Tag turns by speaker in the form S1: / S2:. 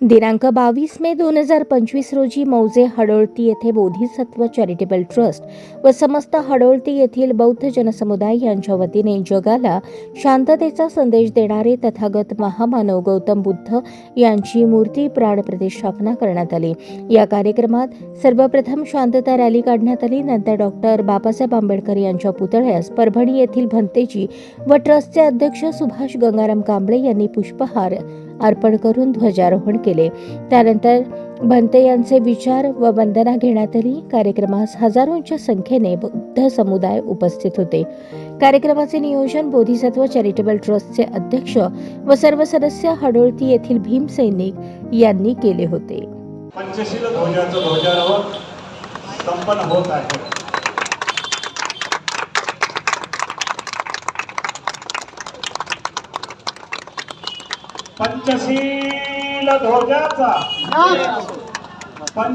S1: दिनांक बावीस मे दोन हजार पंचवीस रोजी मौजे हडोळती येथे बोधिसत्व चॅरिटेबल ट्रस्ट व समस्त हडोळती येथील बौद्ध जनसमुदाय यांच्या वतीने जगाला शांततेचा संदेश देणारे तथागत महामानव गौतम बुद्ध यांची मूर्ती प्राणप्रतिष्ठापना करण्यात आली. या कार्यक्रमात सर्वप्रथम शांतता रॅली काढण्यात आली. नंतर डॉक्टर बाबासाहेब आंबेडकर यांच्या पुतळ्यास परभणी येथील भंतेजी व ट्रस्टचे अध्यक्ष सुभाष गंगाराम कांबळे यांनी पुष्पहार अर्पण करून ध्वजारोहण केले. त्यानंतर भंते यांचे विचार व वंदना घेण्यात आली कार्यक्रमास हजारोंच्या संख्येने बुद्ध समुदाय उपस्थित होते. कार्यक्रमाचे नियोजन बोधिसत्व चॅरिटेबल ट्रस्टचे अध्यक्ष व सर्व सदस्य हडोळती येथील भीम सैनिक यांनी केले होते.
S2: पंचशील ध्वजाचं ध्वजारोहण संपन्न होत आहे. पंचशील ध्वजाचा.